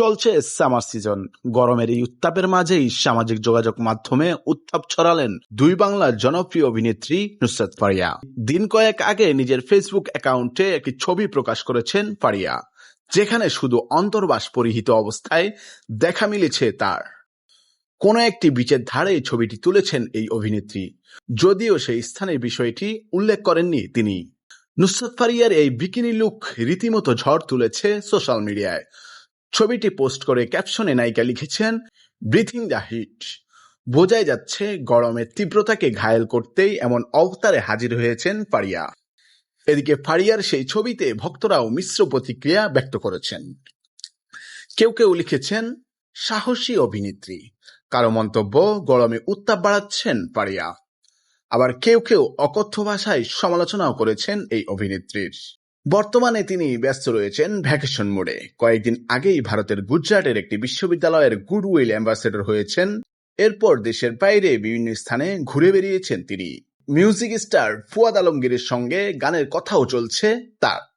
চলছে summer season গরমের এই উত্তাপের মাঝেই সামাজিক যোগাযোগ মাধ্যমে উত্তাপ ছড়ালেন দুই বাংলার জনপ্রিয় অভিনেত্রী নুসরাত ফারিয়া। দিন কয়েক আগে নিজের ফেসবুক অ্যাকাউন্টে একটি ছবি প্রকাশ করেছেন ফারিয়া, যেখানে শুধু অন্তর্বাস পরিহিত অবস্থায় দেখা মিলেছে তার। কোন একটি বিচের ধারে ছবিটি তুলেছেন এই অভিনেত্রী, যদিও সেই স্থানের বিষয়টি উল্লেখ করেননি তিনি। নুসরাত ফারিয়ার এই বিকিনি লুক রীতিমতো ঝড় তুলেছে সোশ্যাল মিডিয়ায় ছবিটি পোস্ট করে ক্যাপশনে নায়িকা লিখেছেন ব্রিথিং দ্য হিট বোঝাই যাচ্ছে গরমের তীব্রতাকে ঘায়েল করতেই এমন অবতারে হাজির হয়েছেন ফারিয়া। এদিকে ফারিয়ার সেই ছবিতে ভক্তরাও মিশ্র প্রতিক্রিয়া ব্যক্ত করেছেন। কেউ কেউ লিখেছেন, সাহসী অভিনেত্রী। কারও মন্তব্য, গরমে উত্তাপ বাড়াচ্ছেন ফারিয়া। আবার কেউ কেউ অকথ্য ভাষায় সমালোচনাও করেছেন এই অভিনেত্রীর। বর্তমানে তিনি ব্যস্ত রয়েছেন ভ্যাকেশন মোডে। কয়েকদিন আগেই ভারতের গুজরাটের একটি বিশ্ববিদ্যালয়ের গুডউইল অ্যাম্বাসেডর হয়েছেন। এরপর দেশের বাইরে বিভিন্ন স্থানে ঘুরে বেরিয়েছেন তিনি। মিউজিক স্টার ফুয়াদ আলমগীরের সঙ্গে গানের কথাও চলছে তার।